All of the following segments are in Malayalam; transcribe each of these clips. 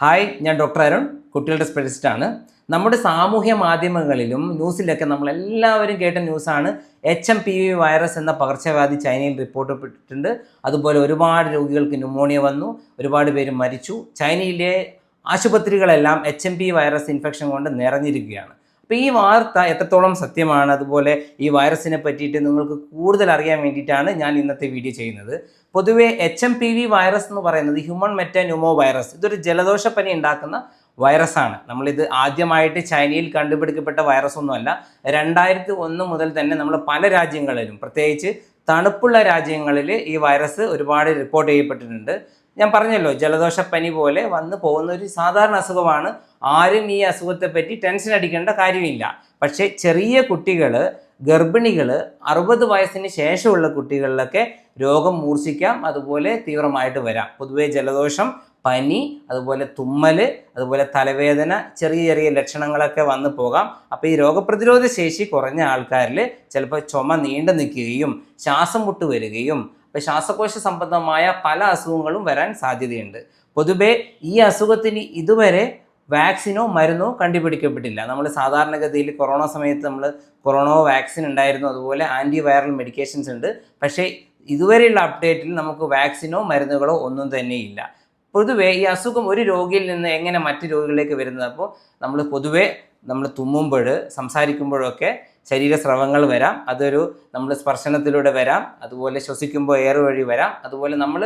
ഹായ് ഞാൻ ഡോക്ടർ അരുൺ കുട്ടികളുടെ സ്പെഷ്യലിസ്റ്റ് ആണ്. നമ്മുടെ സാമൂഹ്യ മാധ്യമങ്ങളിലും ന്യൂസിലൊക്കെ നമ്മൾ എല്ലാവരും കേട്ട ന്യൂസാണ്. H M P V virus എന്ന പകർച്ചവ്യാധി ചൈനയിൽ റിപ്പോർട്ട് ചെയ്തിട്ടുണ്ട് അതുപോലെ ഒരുപാട് രോഗികൾക്ക് ന്യൂമോണിയ വന്നു. ഒരുപാട് പേര് മരിച്ചു. ചൈനയിലെ ആശുപത്രികളെല്ലാം H M P virus infection കൊണ്ട് നിറഞ്ഞിരിക്കുകയാണ്. അപ്പോൾ ഈ വാർത്ത എത്രത്തോളം സത്യമാണ്? അതുപോലെ ഈ വൈറസിനെ പറ്റിയിട്ട് നിങ്ങൾക്ക് കൂടുതൽ അറിയാൻ വേണ്ടിയിട്ടാണ് ഞാൻ ഇന്നത്തെ വീഡിയോ ചെയ്യുന്നത്. പൊതുവേ H M P V virus എന്ന് പറയുന്നത് ഹ്യൂമൺ മെറ്റാന്യൂമോ വൈറസ്. ഇതൊരു ജലദോഷപ്പനി ഉണ്ടാക്കുന്ന വൈറസാണ്. നമ്മളിത് ആദ്യമായിട്ട് ചൈനയിൽ കണ്ടുപിടിക്കപ്പെട്ട വൈറസ് ഒന്നുമല്ല രണ്ടായിരത്തി ഒന്ന് മുതൽ തന്നെ നമ്മൾ പല രാജ്യങ്ങളിലും പ്രത്യേകിച്ച് തണുപ്പുള്ള രാജ്യങ്ങളിൽ ഈ വൈറസ് ഒരുപാട് റിപ്പോർട്ട് ചെയ്യപ്പെട്ടിട്ടുണ്ട്. ഞാൻ പറഞ്ഞല്ലോ ജലദോഷപ്പനി പോലെ വന്ന് പോകുന്ന ഒരു സാധാരണ അസുഖമാണ്. ആരും ഈ അസുഖത്തെ പറ്റി ടെൻഷൻ അടിക്കേണ്ട കാര്യമില്ല. പക്ഷേ ചെറിയ കുട്ടികൾ ഗർഭിണികൾ അറുപത് വയസ്സിന് ശേഷമുള്ള കുട്ടികളിലൊക്കെ രോഗം മൂർച്ഛിക്കാം അതുപോലെ തീവ്രമായിട്ട് വരാം. പൊതുവെ ജലദോഷം പനി അതുപോലെ തുമ്മൽ അതുപോലെ തലവേദന ചെറിയ ചെറിയ ലക്ഷണങ്ങളൊക്കെ വന്നു പോകാം. അപ്പോൾ ഈ രോഗപ്രതിരോധ ശേഷി കുറഞ്ഞ ആൾക്കാരിൽ ചിലപ്പോൾ ചുമ നീണ്ടു നിൽക്കുകയും ശ്വാസം മുട്ട് വരികയും അപ്പോൾ ശ്വാസകോശ സംബന്ധമായ പല അസുഖങ്ങളും വരാൻ സാധ്യതയുണ്ട്. പൊതുവേ ഈ അസുഖത്തിന് ഇതുവരെ വാക്സിനോ മരുന്നോ കണ്ടുപിടിക്കപ്പെട്ടില്ല. നമ്മൾ സാധാരണഗതിയിൽ കൊറോണ സമയത്ത് നമ്മൾ കൊറോണ വാക്സിൻ ഉണ്ടായിരുന്നു. അതുപോലെ ആന്റി വൈറൽ മെഡിക്കേഷൻസ് ഉണ്ട്. പക്ഷേ ഇതുവരെയുള്ള അപ്ഡേറ്റിൽ നമുക്ക് വാക്സിനോ മരുന്നുകളോ ഒന്നും തന്നെയില്ല. പൊതുവേ ഈ അസുഖം ഒരു രോഗിയിൽ നിന്ന് എങ്ങനെ മറ്റു രോഗികളിലേക്ക് വരുന്നത്? അപ്പോൾ നമ്മൾ പൊതുവേ നമ്മൾ തുമ്മുമ്പോൾ സംസാരിക്കുമ്പോഴൊക്കെ ശരീരസ്രവങ്ങൾ വരാം അതൊരു നമ്മൾ സ്പർശനത്തിലൂടെ വരാം അതുപോലെ ശ്വസിക്കുമ്പോൾ എയർ വഴി വരാം അതുപോലെ നമ്മൾ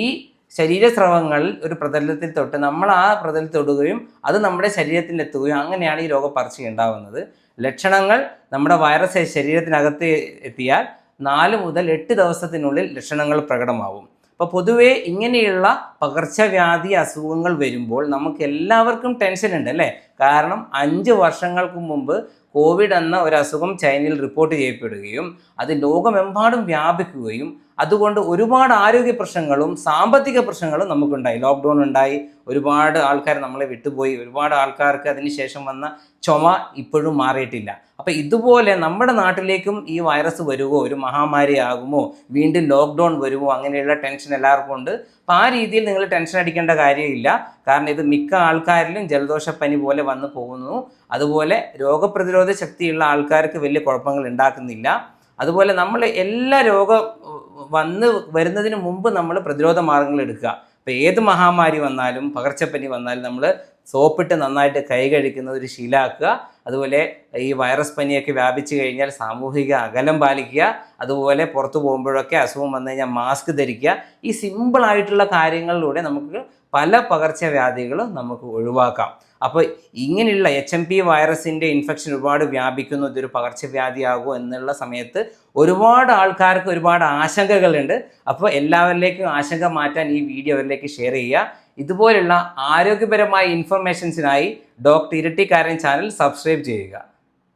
ഈ ശരീരസ്രവങ്ങളിൽ ഒരു പ്രതലത്തിൽ തൊട്ട് നമ്മൾ ആ പ്രതലത്തിൽ തൊടുകയും അത് നമ്മുടെ ശരീരത്തിൽ എത്തുകയും അങ്ങനെയാണ് ഈ രോഗപ്പറച്ചി ഉണ്ടാവുന്നത്. ലക്ഷണങ്ങൾ നമ്മുടെ വൈറസ് ശരീരത്തിനകത്ത് എത്തിയാൽ നാല് മുതൽ എട്ട് ദിവസത്തിനുള്ളിൽ ലക്ഷണങ്ങൾ പ്രകടമാവും. അപ്പോൾ പൊതുവേ ഇങ്ങനെയുള്ള പകർച്ചവ്യാധി അസുഖങ്ങൾ വരുമ്പോൾ നമുക്ക് എല്ലാവർക്കും ടെൻഷൻ ഉണ്ട് അല്ലേ? കാരണം അഞ്ച് വർഷങ്ങൾക്ക് മുമ്പ് കോവിഡ് എന്ന ഒരു അസുഖം ചൈനയിൽ റിപ്പോർട്ട് ചെയ്യപ്പെടുകയും അത് ലോകമെമ്പാടും വ്യാപിക്കുകയും അതുകൊണ്ട് ഒരുപാട് ആരോഗ്യ പ്രശ്നങ്ങളും സാമ്പത്തിക പ്രശ്നങ്ങളും നമുക്കുണ്ടായി. ലോക്ക്ഡൗൺ ഉണ്ടായി. ഒരുപാട് ആൾക്കാർ നമ്മളെ വിട്ടുപോയി. ഒരുപാട് ആൾക്കാർക്ക് അതിനുശേഷം വന്ന ചുമ ഇപ്പോഴും മാറിയിട്ടില്ല. അപ്പം ഇതുപോലെ നമ്മുടെ നാട്ടിലേക്കും ഈ വൈറസ് വരുമോ ഒരു മഹാമാരി ആകുമോ? വീണ്ടും ലോക്ക്ഡൗൺ വരുമോ? അങ്ങനെയുള്ള ടെൻഷൻ എല്ലാവർക്കും ഉണ്ട്. അപ്പം ആ രീതിയിൽ നിങ്ങൾ ടെൻഷൻ അടിക്കേണ്ട കാര്യമില്ല. കാരണം ഇത് മിക്ക ആൾക്കാരിലും ജലദോഷപ്പനി പോലെ വന്നു പോകുന്നു. അതുപോലെ രോഗപ്രതിരോധ ശക്തിയുള്ള ആൾക്കാർക്ക് വലിയ കുഴപ്പങ്ങൾ ഉണ്ടാക്കുന്നില്ല. അതുപോലെ നമ്മൾ എല്ലാ രോഗം വന്ന് വരുന്നതിന് മുമ്പ് നമ്മൾ പ്രതിരോധ മാർഗങ്ങൾ എടുക്കുക. ഇപ്പോൾ ഏത് മഹാമാരി വന്നാലും പകർച്ചപ്പനി വന്നാലും നമ്മൾ സോപ്പിട്ട് നന്നായിട്ട് കൈ കഴിക്കുന്നത് ഒരു ശീലാക്കുക അതുപോലെ ഈ വൈറസ് പനിയൊക്കെ വ്യാപിച്ചു കഴിഞ്ഞാൽ സാമൂഹിക അകലം പാലിക്കുക. അതുപോലെ പുറത്തു പോകുമ്പോഴൊക്കെ അസുഖം വന്നു കഴിഞ്ഞാൽ മാസ്ക് ധരിക്കുക. ഈ സിമ്പിളായിട്ടുള്ള കാര്യങ്ങളിലൂടെ നമുക്ക് പല പകർച്ചവ്യാധികളും നമുക്ക് ഒഴിവാക്കാം. അപ്പോൾ ഇങ്ങനെയുള്ള എച്ച് എം പി വൈറസിന്റെ ഇൻഫെക്ഷൻ ഒരുപാട് വ്യാപിക്കുന്നു ഇതൊരു പകർച്ചവ്യാധിയാകുമോ എന്നുള്ള സമയത്ത് ഒരുപാട് ആൾക്കാർക്ക് ഒരുപാട് ആശങ്കകളുണ്ട്. അപ്പോൾ എല്ലാവരിലേക്കും ആശങ്ക മാറ്റാൻ ഈ വീഡിയോ അവരിലേക്ക് ഷെയർ ചെയ്യുക. ഇതുപോലുള്ള ആരോഗ്യപരമായ ഇൻഫർമേഷൻസിനായി ഡോക്ടർ ഇരട്ടിക്കാരൻ ചാനൽ സബ്സ്ക്രൈബ് ചെയ്യുക.